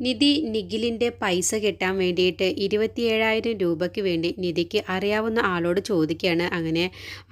നിധി നിഖിലിന്റെ പൈസ കിട്ടാൻ വേണ്ടിയിട്ട് ഇരുപത്തിയേഴായിരം രൂപയ്ക്ക് വേണ്ടി നിധിക്ക് അറിയാവുന്ന ആളോട് ചോദിക്കുകയാണ്. അങ്ങനെ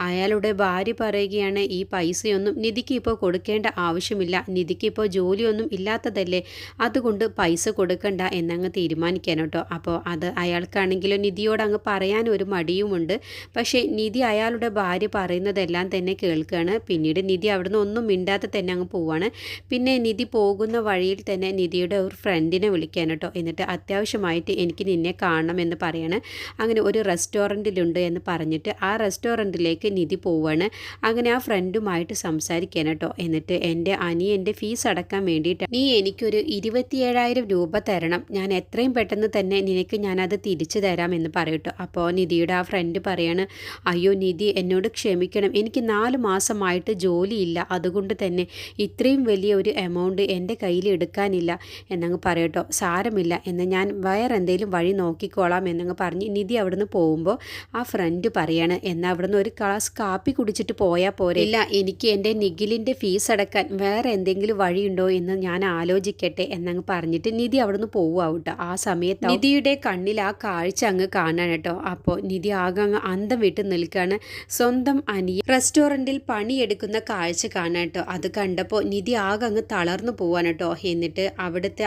അയാളുടെ ഭാര്യ പറയുകയാണ് ഈ പൈസയൊന്നും നിധിക്ക് ഇപ്പോൾ കൊടുക്കേണ്ട ആവശ്യമില്ല. നിധിക്ക് ഇപ്പോൾ ജോലിയൊന്നും ഇല്ലാത്തതല്ലേ. അതുകൊണ്ട് പൈസ കൊടുക്കണ്ട എന്നങ്ങ് തീരുമാനിക്കാൻ കേട്ടോ. അപ്പോൾ അത് അയാൾക്കാണെങ്കിലും നിധിയോട് അങ്ങ് പറയാൻ ഒരു മടിയുമുണ്ട്. പക്ഷേ നിധി അയാളുടെ ഭാര്യ പറയുന്നതെല്ലാം തന്നെ കേൾക്കുകയാണ്. പിന്നീട് നിധി അവിടുന്ന് ഒന്നും മിണ്ടാതെ തന്നെ അങ്ങ് പോവാണ്. പിന്നെ നിധി പോകുന്ന വഴിയിൽ തന്നെ നിധിയുടെ ഒരു ഫ്രണ്ടിനെ വിളിക്കാൻ കേട്ടോ? എന്നിട്ട് അത്യാവശ്യമായിട്ട് എനിക്ക് നിന്നെ കാണണം എന്ന് പറയാണ്. അങ്ങനെ ഒരു റെസ്റ്റോറന്റിലുണ്ട് എന്ന് പറഞ്ഞിട്ട് ആ റെസ്റ്റോറന്റിലേക്ക് നിധി പോവാണ്. അങ്ങനെ ആ ഫ്രണ്ടുമായിട്ട് സംസാരിക്കാൻ കേട്ടോ. എന്നിട്ട് എന്റെ അനിയന്റെ ഫീസ് അടക്കാൻ വേണ്ടിയിട്ട് നീ എനിക്കൊരു ഇരുപത്തിയേഴായിരം രൂപ തരണം. ഞാൻ എത്രയും പെട്ടെന്ന് തന്നെ നിനക്ക് ഞാനത് തിരിച്ചു തരാം എന്ന് പറയട്ടോ അപ്പോൾ നിധിയുടെ ആ ഫ്രണ്ട് പറയാണ് അയ്യോ നിധി എന്നോട് ക്ഷമിക്കണം. എനിക്ക് നാല് മാസമായിട്ട് ജോലിയില്ല. അതുകൊണ്ട് തന്നെ ഇത്രയും വലിയ ഒരു എമൗണ്ട് എന്റെ കയ്യിൽ എടുക്കാനില്ല. എന്നങ്ങ് പറയട്ടോ സാരമില്ല എന്ന് ഞാൻ വേറെ എന്തെങ്കിലും വഴി നോക്കിക്കോളാം എന്നങ്ങ് പറഞ്ഞ് നിധി അവിടുന്ന് പോകുമ്പോൾ ആ ഫ്രണ്ട് പറയാണ് എന്നാൽ അവിടുന്ന് ഒരു ഗ്ലാസ് കാപ്പി കുടിച്ചിട്ട് പോയാൽ പോരെ. ഇല്ല എനിക്ക് എന്റെ നിഖിലിന്റെ ഫീസ് അടക്കാൻ വേറെ എന്തെങ്കിലും വഴിയുണ്ടോ എന്ന് ഞാൻ ആലോചിക്കട്ടെ എന്നങ്ങ് പറഞ്ഞിട്ട് നിധി അവിടുന്ന് പോവുക ആ സമയത്ത് നിധിയുടെ കണ്ണിൽ ആ കാഴ്ച അങ്ങ് കാണാൻ കേട്ടോ. അപ്പോൾ നിധി ആകെ അങ്ങ് അന്തം വിട്ട് നിൽക്കുകയാണ് സ്വന്തം അനിയ റെസ്റ്റോറന്റിൽ പണിയെടുക്കുന്ന കാഴ്ച കാണാൻ കേട്ടോ. അത് കണ്ടപ്പോൾ നിധി ആകെ അങ്ങ് തളർന്നു പോവാൻ കേട്ടോ. എന്നിട്ട് അവിടുത്തെ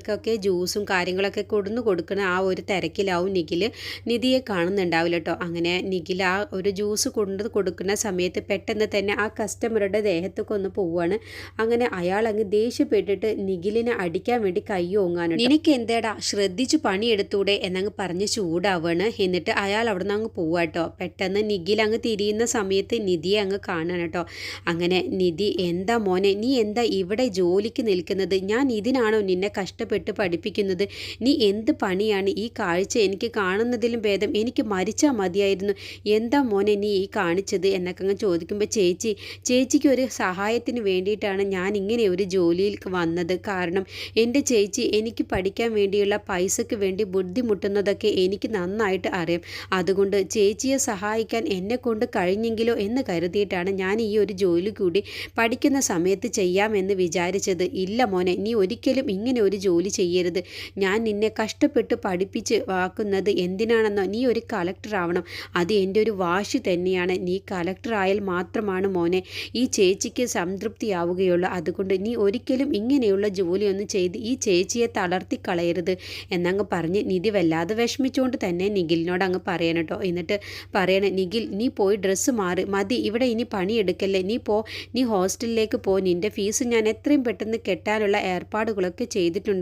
ആളുകൾക്കൊക്കെ ജ്യൂസും കാര്യങ്ങളൊക്കെ കൊടുന്നു കൊടുക്കുന്ന ആ ഒരു തിരക്കിലാവും നിഖിൽ നിധിയെ കാണുന്നുണ്ടാവില്ല കേട്ടോ. അങ്ങനെ നിഖിൽ ആ ഒരു ജ്യൂസ് കൊണ്ട് കൊടുക്കുന്ന സമയത്ത് പെട്ടെന്ന് തന്നെ ആ കസ്റ്റമറുടെ ദേഹത്തൊക്കെ ഒന്ന് പോവാണ്. അങ്ങനെ അയാൾ അങ്ങ് ദേഷ്യപ്പെട്ടിട്ട് നിഖിലിനെ അടിക്കാൻ വേണ്ടി കൈ ഓങ്ങാനുണ്ട്. നിനക്ക് എന്തേടാ ശ്രദ്ധിച്ച് പണിയെടുത്തൂടെ എന്നങ്ങ് പറഞ്ഞ് ചൂടാവാണ്. എന്നിട്ട് അയാൾ അവിടെ നിന്ന് അങ്ങ് പോവാട്ടോ പെട്ടെന്ന് നിഖിൽ അങ്ങ് തിരിയുന്ന സമയത്ത് നിധിയെ അങ്ങ് കാണാൻ കേട്ടോ. അങ്ങനെ നിധി എന്താ മോനെ? നീ എന്താ ഇവിടെ ജോലിക്ക് നിൽക്കുന്നത്? ഞാൻ ഇതിനാണോ നിന്നെ കഷ്ടപ്പെട്ട് പഠിപ്പിക്കുന്നത്. നീ എന്ത് പണിയാണ് ഈ കാഴ്ച എനിക്ക് കാണുന്നതിലും ഭേദം? എനിക്ക് മരിച്ചാൽ മതിയായിരുന്നു. എന്താ മോനെ നീ ഈ കാണിച്ചത്? എന്നൊക്കെ അങ്ങ് ചോദിക്കുമ്പോൾ ചേച്ചി ചേച്ചിക്ക് ഒരു സഹായത്തിന് വേണ്ടിയിട്ടാണ് ഞാൻ ഇങ്ങനെ ഒരു ജോലിയിൽ വന്നത്. കാരണം എന്റെ ചേച്ചി എനിക്ക് പഠിക്കാൻ വേണ്ടിയുള്ള പൈസയ്ക്ക് വേണ്ടി ബുദ്ധിമുട്ടുന്നതൊക്കെ എനിക്ക് നന്നായിട്ട് അറിയാം. അതുകൊണ്ട് ചേച്ചിയെ സഹായിക്കാൻ എന്നെ കൊണ്ട് കഴിഞ്ഞെങ്കിലോ എന്ന് കരുതിയിട്ടാണ് ഞാൻ ഈ ഒരു ജോലി കൂടി പഠിക്കുന്ന സമയത്ത് ചെയ്യാമെന്ന് വിചാരിച്ചത്. ഇല്ല മോനെ നീ ഒരിക്കലും ഇങ്ങനെ ഒരു ജോലി ചെയ്യരുത്. ഞാൻ നിന്നെ കഷ്ടപ്പെട്ട് പഠിപ്പിച്ച് വാക്കുന്നത് എന്തിനാണെന്നോ നീ ഒരു കളക്ടർ ആവണം. അത് എന്റെ ഒരു വാശി തന്നെയാണ്. നീ കളക്ടർ ആയാൽ മാത്രമാണ് മോനെ. ഈ ചേച്ചിക്ക് സംതൃപ്തിയാവുകയുള്ളൂ. അതുകൊണ്ട് നീ ഒരിക്കലും ഇങ്ങനെയുള്ള ജോലിയൊന്നും ചെയ്ത് ഈ ചേച്ചിയെ തളർത്തി കളയരുത്. എന്നങ്ങ് പറഞ്ഞ് നിധി വല്ലാതെ വിഷമിച്ചുകൊണ്ട് തന്നെ നിഖിലിനോട് അങ്ങ് പറയണം കേട്ടോ. എന്നിട്ട് പറയണ നിഖിൽ നീ പോയി ഡ്രസ്സ് മാറി. മതി ഇവിടെ ഇനി പണിയെടുക്കല്ലേ. നീ പോ. നീ ഹോസ്റ്റലിലേക്ക് പോ. നിന്റെ ഫീസ് ഞാൻ എത്രയും പെട്ടെന്ന് കെട്ടാനുള്ള ഏർപ്പാടുകളൊക്കെ ചെയ്തിട്ടുണ്ട്.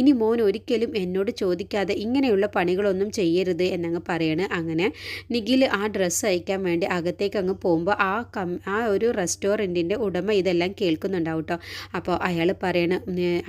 ഇനി മോൻ ഒരിക്കലും എന്നോട് ചോദിക്കാതെ ഇങ്ങനെയുള്ള പണികളൊന്നും ചെയ്യരുത് എന്നങ്ങ് പറയണ്. അങ്ങനെ നിഖിൽ ആ ഡ്രസ്സ് അയക്കാൻ വേണ്ടി അകത്തേക്ക് അങ്ങ് പോകുമ്പോൾ ആ കം ആ ഒരു റെസ്റ്റോറന്റിന്റെ ഉടമ ഇതെല്ലാം കേൾക്കുന്നുണ്ടാവും കേട്ടോ അപ്പോൾ അയാൾ പറയണ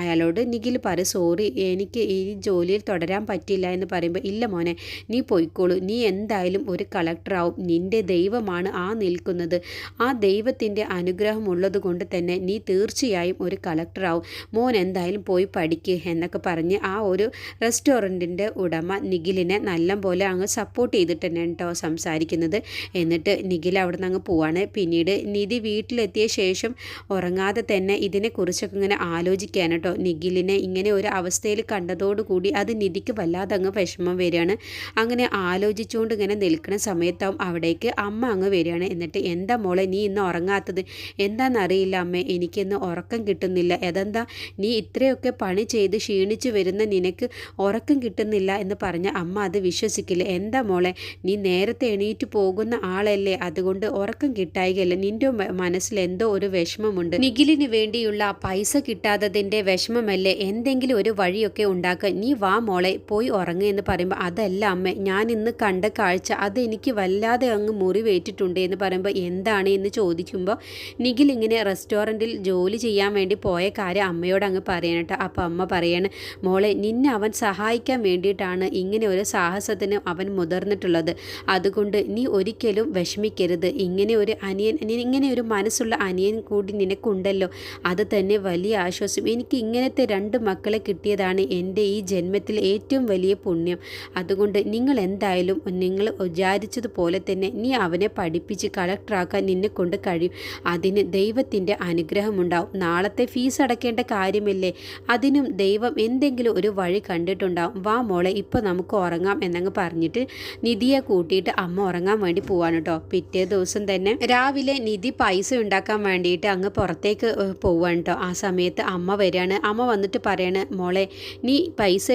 അയാളോട് നിഖിൽ പറ സോറി എനിക്ക് ഈ ജോലിയിൽ തുടരാൻ പറ്റില്ല എന്ന് പറയുമ്പോൾ ഇല്ല മോനെ നീ പോയിക്കോളൂ. നീ എന്തായാലും ഒരു കളക്ടറാവും നിന്റെ ദൈവമാണ് ആ നിൽക്കുന്നത്. ആ ദൈവത്തിന്റെ അനുഗ്രഹം ഉള്ളത് കൊണ്ട് തന്നെ നീ തീർച്ചയായും ഒരു കളക്ടറാവും മോൻ എന്തായാലും പോയി പഠിക്ക് എന്നൊക്കെ പറഞ്ഞ് ആ ഒരു റെസ്റ്റോറന്റിന്റെ ഉടമ നിഖിലിനെ നല്ലപോലെ അങ്ങ് സപ്പോർട്ട് ചെയ്തിട്ട് തന്നെ കേട്ടോ സംസാരിക്കുന്നത്. എന്നിട്ട് നിഖിൽ അവിടെ നിന്ന് അങ്ങ് പോവാണ്. പിന്നീട് നിധി വീട്ടിലെത്തിയ ശേഷം ഉറങ്ങാതെ തന്നെ ഇതിനെക്കുറിച്ചൊക്കെ ഇങ്ങനെ ആലോചിക്കാൻ കേട്ടോ നിഖിലിനെ ഇങ്ങനെ ഒരു അവസ്ഥയിൽ കണ്ടതോടുകൂടി അത് നിധിക്ക് വല്ലാതെ അങ്ങ് വിഷമം വരികയാണ്. അങ്ങനെ ആലോചിച്ചുകൊണ്ട് ഇങ്ങനെ നിൽക്കുന്ന സമയത്താവും അവിടേക്ക് അമ്മ അങ്ങ് വരികയാണ്. എന്നിട്ട് എന്താ മോളെ നീ ഇന്ന് ഉറങ്ങാത്തത്? എന്താണെന്നറിയില്ല അമ്മേ. എനിക്കിന്ന് ഉറക്കം കിട്ടുന്നില്ല. അതെന്താ? നീ ഇത്രയൊക്കെ പണി ക്ഷീണിച്ചു വരുന്ന നിനക്ക് ഉറക്കം കിട്ടുന്നില്ല എന്ന് പറഞ്ഞ അമ്മ അത് വിശ്വസിക്കില്ല. എന്താ മോളെ നീ നേരത്തെ എണീറ്റ് പോകുന്ന ആളല്ലേ? അതുകൊണ്ട് ഉറക്കം കിട്ടായികയല്ല. നിന്റെ മനസ്സിൽ എന്തോ ഒരു വിഷമമുണ്ട്. നിഖിലിന് വേണ്ടിയുള്ള പൈസ കിട്ടാത്തതിന്റെ വിഷമമല്ലേ? എന്തെങ്കിലും ഒരു വഴിയൊക്കെ ഉണ്ടാക്കുക നീ വാ മോളെ പോയി ഉറങ്ങുക എന്ന് പറയുമ്പോൾ അതല്ല അമ്മ ഞാൻ ഇന്ന് കണ്ട കാഴ്ച അത് എനിക്ക് വല്ലാതെ അങ്ങ് മുറിവേറ്റിട്ടുണ്ട് എന്ന് പറയുമ്പോൾ എന്താണ്? എന്ന് ചോദിക്കുമ്പോൾ നിഖിൽ ഇങ്ങനെ റെസ്റ്റോറന്റിൽ ജോലി ചെയ്യാൻ വേണ്ടി പോയ കാര്യം അമ്മയോട് അങ്ങ് പറയണട്ടോ. അപ്പോൾ അമ്മ പറയാണ് മോളെ നിന്നെ അവൻ സഹായിക്കാൻ വേണ്ടിയിട്ടാണ് ഇങ്ങനെ ഒരു സാഹസത്തിന് അവൻ മുതിർന്നിട്ടുള്ളത്. അതുകൊണ്ട് നീ ഒരിക്കലും വിഷമിക്കരുത്. ഇങ്ങനെ ഒരു അനിയൻ ഇങ്ങനെ ഒരു മനസ്സുള്ള അനിയൻ കൂടി നിനക്കുണ്ടല്ലോ. അത് തന്നെ വലിയ ആശ്വാസം. എനിക്ക് ഇങ്ങനത്തെ രണ്ട് മക്കളെ കിട്ടിയതാണ് എന്റെ ഈ ജന്മത്തിൽ ഏറ്റവും വലിയ പുണ്യം. അതുകൊണ്ട് നിങ്ങൾ എന്തായാലും നിങ്ങൾ വിചാരിച്ചതുപോലെ തന്നെ നീ അവനെ പഠിപ്പിച്ച് കളക്ടറാക്കാൻ നിന്നെ കൊണ്ട് കഴിയും. അതിന് ദൈവത്തിന്റെ അനുഗ്രഹമുണ്ടാവും. നാളത്തെ ഫീസ് അടക്കേണ്ട കാര്യമില്ലേ? അതിനും ദൈവം എന്തെങ്കിലും ഒരു വഴി കണ്ടിട്ടുണ്ടാവും. വാ മോളെ ഇപ്പോൾ നമുക്ക് ഉറങ്ങാം എന്നങ്ങ് പറഞ്ഞിട്ട് നിധിയെ കൂട്ടിയിട്ട് അമ്മ ഉറങ്ങാൻ വേണ്ടി പോവാണ് കേട്ടോ. പിറ്റേ ദിവസം തന്നെ രാവിലെ നിധി പൈസ ഉണ്ടാക്കാൻ വേണ്ടിയിട്ട് അങ്ങ് പുറത്തേക്ക് പോവാണ് കേട്ടോ. ആ സമയത്ത് അമ്മ വരികയാണ്. അമ്മ വന്നിട്ട് പറയാണ് മോളെ നീ പൈസ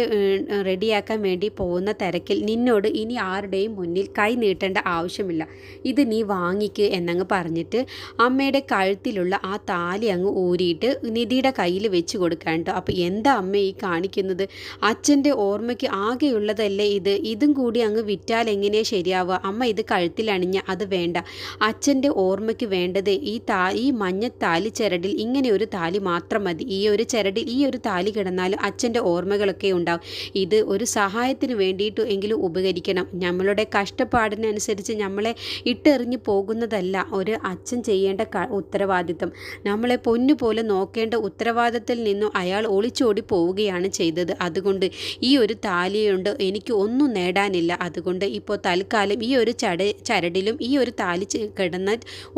റെഡിയാക്കാൻ വേണ്ടി പോകുന്ന തിരക്കിൽ നിന്നോട് ഇനി ആരുടെയും മുന്നിൽ കൈ നീട്ടേണ്ട ആവശ്യമില്ല. ഇത് നീ വാങ്ങിക്ക് എന്നങ്ങ് പറഞ്ഞിട്ട് അമ്മയുടെ കഴുത്തിലുള്ള ആ താലി അങ്ങ് ഊരിയിട്ട് നിധിയുടെ കയ്യിൽ വെച്ച് കൊടുക്കാൻ കേട്ടോ. അപ്പോൾ എന്താ അമ്മ ഈ കാണിക്കുന്നത്. അച്ഛന്റെ ഓർമ്മയ്ക്ക് ആകെയുള്ളതല്ലേ ഇത്? ഇതും കൂടി അങ്ങ് വിറ്റാൽ എങ്ങനെയാണ് ശരിയാവുക? അമ്മ ഇത് കഴുത്തിലണിഞ്ഞ അത് വേണ്ട. അച്ഛന്റെ ഓർമ്മയ്ക്ക് വേണ്ടത് ഈ താ ഈ മഞ്ഞ താലി ചരടിൽ ഇങ്ങനെ ഒരു താലി മാത്രം മതി. ഈ ഒരു ചരടിൽ ഈ ഒരു താലി കിടന്നാലും അച്ഛന്റെ ഓർമ്മകളൊക്കെ ഉണ്ടാവും. ഇത് ഒരു സഹായത്തിന് വേണ്ടിയിട്ട് എങ്കിലും ഉപകരിക്കണം. നമ്മളുടെ കഷ്ടപ്പാടിനനുസരിച്ച് നമ്മളെ ഇട്ടെറിഞ്ഞു പോകുന്നതല്ല ഒരു അച്ഛൻ ചെയ്യേണ്ട ഉത്തരവാദിത്തം നമ്മളെ പൊന്നുപോലെ നോക്കേണ്ട ഉത്തരവാദിത്തത്തിൽ നിന്നും അയാൾ ഒളിച്ചോടി പോവുകയാണ് ചെയ്തത്. അതുകൊണ്ട് ഈ ഒരു താലിയുണ്ട് എനിക്ക് ഒന്നും നേടാനില്ല. അതുകൊണ്ട് ഇപ്പോൾ തൽക്കാലം ഈ ഒരു ചട ചരടിലും ഈ ഒരു താലി കിടന്ന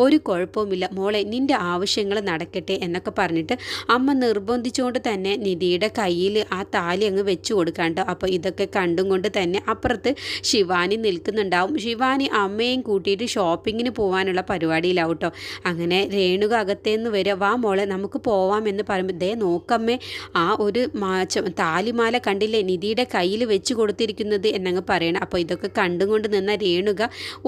ഒരു കുഴപ്പവുമില്ല. മോളെ നിന്റെ ആവശ്യങ്ങൾ നടക്കട്ടെ എന്നൊക്കെ പറഞ്ഞിട്ട് അമ്മ നിർബന്ധിച്ചുകൊണ്ട് തന്നെ നിധിയുടെ കയ്യിൽ ആ താലി അങ്ങ് വെച്ചു കൊടുക്കാണ്ട്. അപ്പോൾ ഇതൊക്കെ കണ്ടും കൊണ്ട് തന്നെ അപ്പുറത്ത് ശിവാനി നിൽക്കുന്നുണ്ടാവും. ശിവാനി അമ്മയും കൂട്ടിയിട്ട് ഷോപ്പിങ്ങിന് പോകാനുള്ള പരിപാടിയിലാവും കേട്ടോ. അങ്ങനെ രേണുക അകത്തേന്ന് വരെ വാ മോളെ നമുക്ക് പോവാം എന്ന് പറയുമ്പോൾ ദേ നോക്കമ്മേ ആ ഒരു താലിമാല കണ്ടില്ലേ? നിധിയുടെ കയ്യിൽ വെച്ച് കൊടുത്തിരിക്കുന്നത് എന്നങ്ങ് പറയണം. അപ്പോൾ ഇതൊക്കെ കണ്ടും കൊണ്ട് നിന്ന രേണുക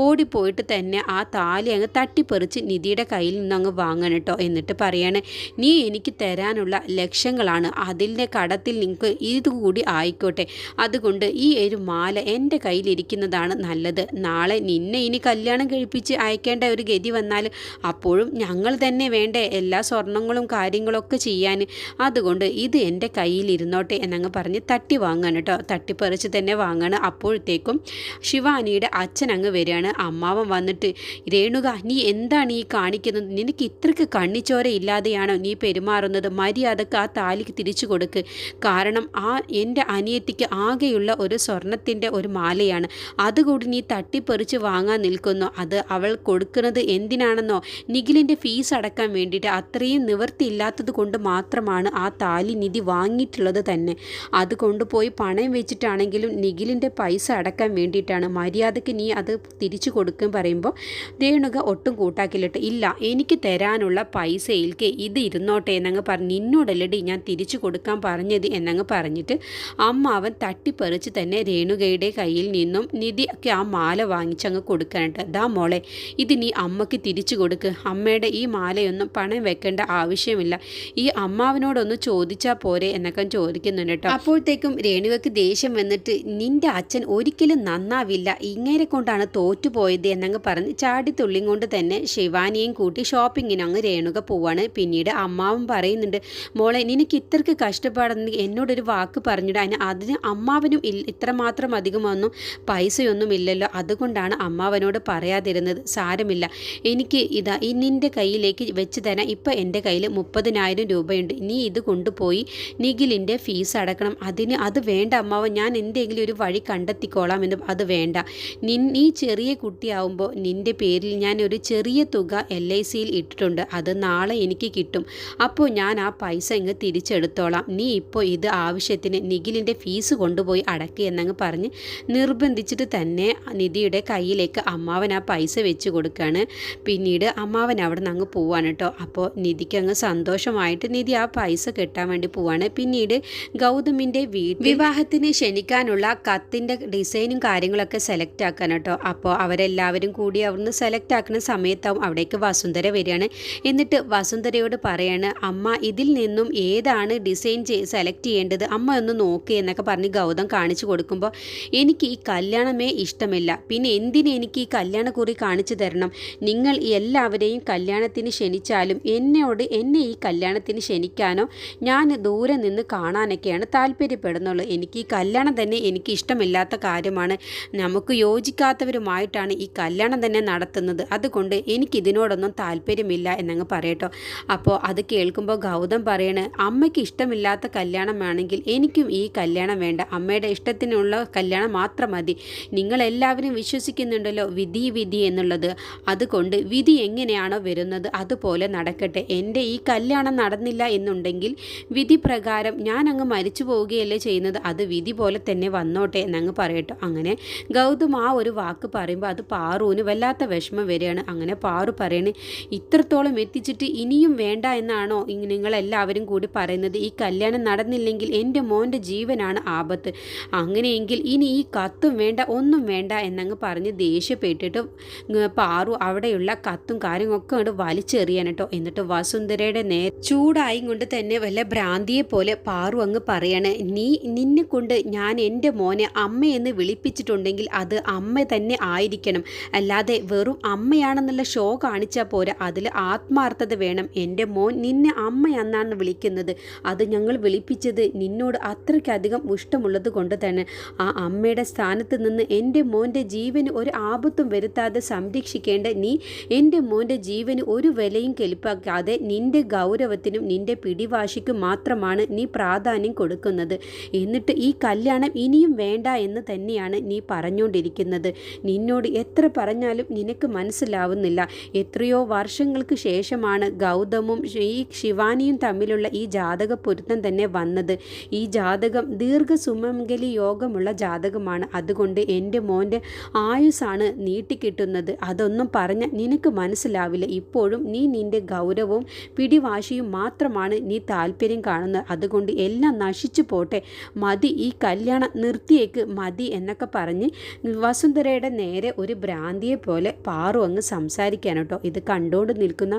ഓടിപ്പോയിട്ട് തന്നെ ആ താലി അങ്ങ് തട്ടിപ്പറിച്ച് നിധിയുടെ കയ്യിൽ നിന്ന് അങ്ങ് വാങ്ങണം കേട്ടോ എന്നിട്ട് പറയണേ നീ എനിക്ക് തരാനുള്ള ലക്ഷ്യങ്ങളാണ് അതിന്റെ കടത്തിൽ നിങ്ങൾക്ക് ഇതുകൂടി ആയിക്കോട്ടെ. അതുകൊണ്ട് ഈ ഒരു മാല എന്റെ കയ്യിലിരിക്കുന്നതാണ് നല്ലത്. നാളെ നിന്നെ ഇനി കല്യാണം കഴിപ്പിച്ച് അയക്കേണ്ട ഒരു ഗതി വന്നാൽ അപ്പോഴും ഞങ്ങൾ തന്നെ വേണ്ടേ എല്ലാ സ്വർണങ്ങളും കാര്യങ്ങളൊക്കെ ചെയ്യാൻ. അതുകൊണ്ട് ഇത് എന്റെ കയ്യിലിരുന്നോട്ടെ എന്നങ്ങ് പറഞ്ഞ് തട്ടി വാങ്ങാണ് കേട്ടോ. തട്ടിപ്പറിച്ച് തന്നെ വാങ്ങണം. അപ്പോഴത്തേക്കും ശിവാനിയുടെ അച്ഛൻ അങ്ങ് വരികയാണ്. അമ്മാവൻ വന്നിട്ട് രേണുക നീ എന്താണ് ഈ കാണിക്കുന്നത്? നിനക്ക് ഇത്രയ്ക്ക് കണ്ണിച്ചോര ഇല്ലാതെയാണോ നീ പെരുമാറുന്നത്? മര്യാദയ്ക്ക് ആ താലിക്ക് തിരിച്ചു കൊടുക്ക്. കാരണം ആ എന്റെ അനിയത്തിക്ക് ആകെയുള്ള ഒരു സ്വർണത്തിന്റെ ഒരു മാലയാണ്. അതുകൂടി നീ തട്ടിപ്പറിച്ച് വാങ്ങാൻ നിൽക്കുന്നു. അത് അവൾ കൊടുക്കുന്നത് എന്തിനാണെന്നോ നിഖിലിന്റെ ഫീസ് അടക്കാൻ വേണ്ടിയിട്ട്. അത്രയും നിവൃത്തിയില്ലാത്തത് കൊണ്ട് മാത്രമാണ് ആ താലി നിധി വാങ്ങിയിട്ടുള്ളത് തന്നെ. അത് കൊണ്ടുപോയി പണയം വെച്ചിട്ടാണെങ്കിലും നിഖിലിന്റെ പൈസ അടക്കാൻ വേണ്ടിയിട്ടാണ്. മര്യാദയ്ക്ക് നീ അത് തിരിച്ചു കൊടുക്കും പറയുമ്പോൾ രേണുക ഒട്ടും കൂട്ടാക്കില്ലിട്ട് ഇല്ല എനിക്ക് തരാനുള്ള പൈസയിൽക്ക് ഇത് ഇരുന്നോട്ടെ എന്നങ്ങ് പറഞ്ഞ് നിന്നോടല്ലടി ഞാൻ തിരിച്ചു കൊടുക്കാൻ പറഞ്ഞത് എന്നങ്ങ് പറഞ്ഞിട്ട് അമ്മ അവൻ തട്ടിപ്പറിച്ച് തന്നെ രേണുകയുടെ കയ്യിൽ നിന്നും നിധിക്ക് ആ മാല വാങ്ങിച്ചങ്ങ് കൊടുക്കാനായിട്ട് ദാ മോളെ ഇത് നീ അമ്മയ്ക്ക് തിരിച്ചു കൊടുക്ക്. അമ്മയുടെ ഈ മാലയൊന്നും പണം വെക്കേണ്ട ആവശ്യമില്ല. ഈ അമ്മാവനോടൊന്ന് ചോദിച്ചാൽ പോരെ എന്നൊക്കെ ചോദിക്കുന്നുണ്ട് കേട്ടോ. അപ്പോഴത്തേക്കും രേണുവയ്ക്ക് ദേഷ്യം വന്നിട്ട് നിന്റെ അച്ഛൻ ഒരിക്കലും നന്നാവില്ല ഇങ്ങനെ കൊണ്ടാണ് തോറ്റുപോയത് എന്നങ്ങ് പറഞ്ഞ് ചാടിത്തുള്ളിയും കൊണ്ട് തന്നെ ശിവാനിയും കൂട്ടി ഷോപ്പിങ്ങിന് അങ്ങ് രേണുക പോവാണ്. പിന്നീട് അമ്മാവും പറയുന്നുണ്ട് മോളെ നിനക്ക് ഇത്രക്ക് കഷ്ടപ്പാടെന്ന് എന്നോടൊരു വാക്ക് പറഞ്ഞിട്ട് അതിന് അതിന് അമ്മാവനും ഇത്രമാത്രം അധികമൊന്നും പൈസയൊന്നും ഇല്ലല്ലോ. അതുകൊണ്ടാണ് അമ്മാവനോട് പറയാതിരുന്നത്. സാരമില്ല. എനിക്ക് ഇതാ ഈ നിന്റെ കയ്യിലേക്ക് വെച്ച് തരാൻ ഇപ്പം എന്റെ കയ്യിൽ മുപ്പതിനായിരം രൂപയുണ്ട്. നീ ഇത് കൊണ്ടുപോയി നിഖിലിന്റെ ഫീസ് അടക്കണം. അതിന് അത് വേണ്ട അമ്മാവ് ഞാൻ എന്തെങ്കിലും ഒരു വഴി കണ്ടെത്തിക്കോളാം എന്ന് അത് വേണ്ട. നിൻ നീ ചെറിയ കുട്ടിയാവുമ്പോൾ നിന്റെ പേരിൽ ഞാൻ ഒരു ചെറിയ തുക എൽ ഐ സിയിൽ ഇട്ടിട്ടുണ്ട്. അത് നാളെ എനിക്ക് കിട്ടും. അപ്പോൾ ഞാൻ ആ പൈസ ഇങ്ങ് തിരിച്ചെടുത്തോളാം. നീ ഇപ്പോൾ ഇത് ആവശ്യത്തിന് നിഖിലിന്റെ ഫീസ് കൊണ്ടുപോയി അടക്കി എന്നങ്ങ് പറഞ്ഞ് നിർബന്ധിച്ചിട്ട് തന്നെ നിധിയുടെ കയ്യിലേക്ക് അമ്മാവൻ ആ പൈസ വെച്ച് കൊടുക്കുകയാണ് പിന്നീട് അമ്മാവൻ അവിടെ നിന്ന് അങ്ങ് പോവാണ് കേട്ടോ. അപ്പോൾ നിധിക്ക് അങ്ങ് സന്തോഷമായിട്ട് നിധി ആ പൈസ കെട്ടാൻ വേണ്ടി പോവാണ്. പിന്നീട് ഗൗതമിന്റെ വീട് വിവാഹത്തിന് ക്ഷണിക്കാനുള്ള കത്തിന്റെ ഡിസൈനും കാര്യങ്ങളൊക്കെ സെലക്ട് ആക്കാൻ കേട്ടോ. അപ്പോൾ അവരെല്ലാവരും കൂടി അവിടുന്ന് സെലക്ട് ആക്കുന്ന സമയത്താവും അവിടേക്ക് വസുന്ധര വരികയാണ്. എന്നിട്ട് വസുന്ധരയോട് പറയാണ് അമ്മ ഇതിൽ നിന്നും ഏതാണ് ഡിസൈൻ സെലക്ട് ചെയ്യേണ്ടത്? അമ്മ ഒന്ന് നോക്ക് എന്നൊക്കെ പറഞ്ഞ് ഗൗതം കാണിച്ചു കൊടുക്കുമ്പോൾ എനിക്ക് ഈ കല്യാണമേ ഇഷ്ടമില്ല. പിന്നെ എന്തിന് എനിക്ക് ഈ കല്യാണക്കുറി കാണിച്ചു തരണം? നിങ്ങൾ എല്ലാവരെയും കല്യാണത്തിന് ക്ഷണിച്ചാലും എന്നോട് എന്നെ ഈ കല്യാണത്തിന് ക്ഷണിക്കാനോ? ഞാൻ ദൂരെ നിന്ന് കാണാനൊക്കെയാണ് താല്പര്യപ്പെടുന്നുള്ളൂ. എനിക്ക് ഈ കല്യാണം തന്നെ എനിക്ക് ഇഷ്ടമില്ലാത്ത കാര്യമാണ്. നമുക്ക് യോജിക്കാത്തവരുമായിട്ടാണ് ഈ കല്യാണം തന്നെ നടത്തുന്നത്. അതുകൊണ്ട് എനിക്കിതിനോടൊന്നും താല്പര്യമില്ല എന്നങ്ങ് പറയട്ടോ. അപ്പോൾ അത് കേൾക്കുമ്പോൾ ഗൗതം പറയണ് അമ്മയ്ക്ക് ഇഷ്ടമില്ലാത്ത കല്യാണമാണെങ്കിൽ എനിക്കും ഈ കല്യാണം വേണ്ട. അമ്മയുടെ ഇഷ്ടത്തിനുള്ള കല്യാണം മാത്രം മതി. നിങ്ങളെല്ലാവരും വിശ്വസിക്കുന്നുണ്ടല്ലോ വിധി വിധി എന്നുള്ളത്. അതുകൊണ്ട് വിധി എങ്ങനെയാണോ വരുന്നത് അതുപോലെ നടക്കട്ടെ. എന്റെ ഈ കല്യാണം നടന്നില്ല എന്നുണ്ടെങ്കിൽ വിധി പ്രകാരം ഞാൻ അങ്ങ് മരിച്ചു പോവുകയല്ലേ ചെയ്യുന്നത്? അത് വിധി പോലെ തന്നെ വന്നോട്ടെ എന്നങ്ങ് പറയട്ടോ. അങ്ങനെ ഗൗതം ആ ഒരു വാക്ക് പറയുമ്പോൾ അത് പാറുവിന് വല്ലാത്ത വിഷമം വരികയാണ്. അങ്ങനെ പാറു പറയണേ ഇത്രത്തോളം എത്തിച്ചിട്ട് ഇനിയും വേണ്ട എന്നാണോ നിങ്ങളെല്ലാവരും കൂടി പറയുന്നത്? ഈ കല്യാണം നടന്നില്ലെങ്കിൽ എന്റെ മോന്റെ ജീവനാണ് ആപത്ത്. അങ്ങനെയെങ്കിൽ ഇനി ഈ കത്തും വേണ്ട ഒന്നും വേണ്ട എന്നങ്ങ് പറഞ്ഞ് ദേഷ്യപ്പെട്ടിട്ട് പാറു അവിടെയുള്ള കത്തും കാര്യങ്ങളൊക്കെ അങ്ങോട്ട് വലിച്ചെറിയാൻ കേട്ടോ. എന്നിട്ട് വസുന്ധരയുടെ നേ ചൂടായി കൊണ്ട് തന്നെ വല്ല ഭ്രാന്തിയെ പോലെ പാറു അങ്ങ് പറയണേ നീ നിന്നെ കൊണ്ട് ഞാൻ എന്റെ മോനെ അമ്മയെന്ന് വിളിപ്പിച്ചിട്ടുണ്ടെങ്കിൽ അത് അമ്മ തന്നെ ആയിരിക്കണം. അല്ലാതെ വെറും അമ്മയാണെന്നുള്ള ഷോ കാണിച്ചാൽ പോരാ. അതിൽ ആത്മാർത്ഥത വേണം. എന്റെ മോൻ നിന്നെ അമ്മയെന്നാണ് വിളിക്കുന്നത്. അത് ഞങ്ങൾ വിളിപ്പിച്ചത് നിന്നോട് അത്രയ്ക്കധികം ഇഷ്ടമുള്ളത് കൊണ്ട് തന്നെ. ആ അമ്മയുടെ സ്ഥാനത്ത് നിന്ന് എന്റെ മോന്റെ ജീവന് ഒരു ആപത്തും വരുത്താതെ സംരക്ഷിക്കേണ്ട നീ എന്റെ മോന്റെ ജീവന് ഒരു വിലയും കെലിപ്പാക്കാതെ നിന്റെ ഗൗരവത്തിനും നിന്റെ പിടിവാശിക്കും മാത്രമാണ് നീ പ്രാധാന്യം കൊടുക്കുന്നത്. എന്നിട്ട് ഈ കല്യാണം ഇനിയും വേണ്ട എന്ന് തന്നെയാണ് നീ പറഞ്ഞുകൊണ്ടിരിക്കുന്നത്. നിന്നോട് എത്ര പറഞ്ഞാലും നിനക്ക് മനസ്സിലാവുന്നില്ല. എത്രയോ വർഷങ്ങൾക്ക് ശേഷമാണ് ഗൗതമും ഈ ശിവാനിയും തമ്മിലുള്ള ഈ ജാതക പൊരുത്തം തന്നെ വന്നത്. ഈ ജാതകം ദീർഘസുമംഗലി യോഗമുള്ള ജാതകമാണ്. അതുകൊണ്ട് എന്റെ മോന്റെ ആയുസാണ് നീട്ടിക്കിട്ടുന്നത്. അതൊന്നും പറഞ്ഞ നിനക്ക് മനസ്സിലാവില്ല. ഇപ്പോഴും നീ നിന്റെ ഗൗരവവും പിടിവാശിയും മാത്രമാണ് നീ താല്പര്യം കാണുന്നത്. അതുകൊണ്ട് എല്ലാം നശിച്ചു പോട്ടെ. മതി ഈ കല്യാണം നിർത്തിയേക്ക് മതി എന്നൊക്കെ പറഞ്ഞ് വസുന്ധരയുടെ നേരെ ഒരു ഭ്രാന്തിയെ പോലെ പാറു അങ്ങ് സംസാരിക്കാൻ കേട്ടോ. ഇത് കണ്ടുകൊണ്ട് നിൽക്കുന്ന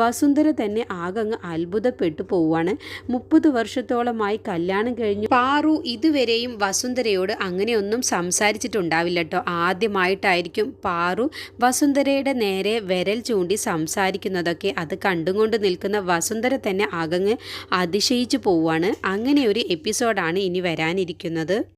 വസുന്ധര തന്നെ ആകങ്ങ് അത്ഭുതപ്പെട്ടു പോവാണ് മുപ്പത് വർഷത്തോളമായി കല്യാണം കഴിഞ്ഞു. പാറു ഇതുവരെയും വസുന്ധരയോട് അങ്ങനെയൊന്നും സംസാരിച്ചിട്ടുണ്ടാവില്ല കേട്ടോ. ആദ്യമായിട്ടായിരിക്കും പാറു വസുന്ധരയുടെ നേരെ വിരൽ ചൂണ്ടി സംസാരിക്കുന്നതൊക്കെ. അത് കണ്ടുകൊണ്ട് നിൽക്കുന്ന വസുന്ധര തന്നെ ആകങ്ങ് അതിശയിച്ചു പോവാണ്. അങ്ങനെ ഒരു എപ്പിസോഡാണ് ഇനി വരാനിരിക്കുന്നത്.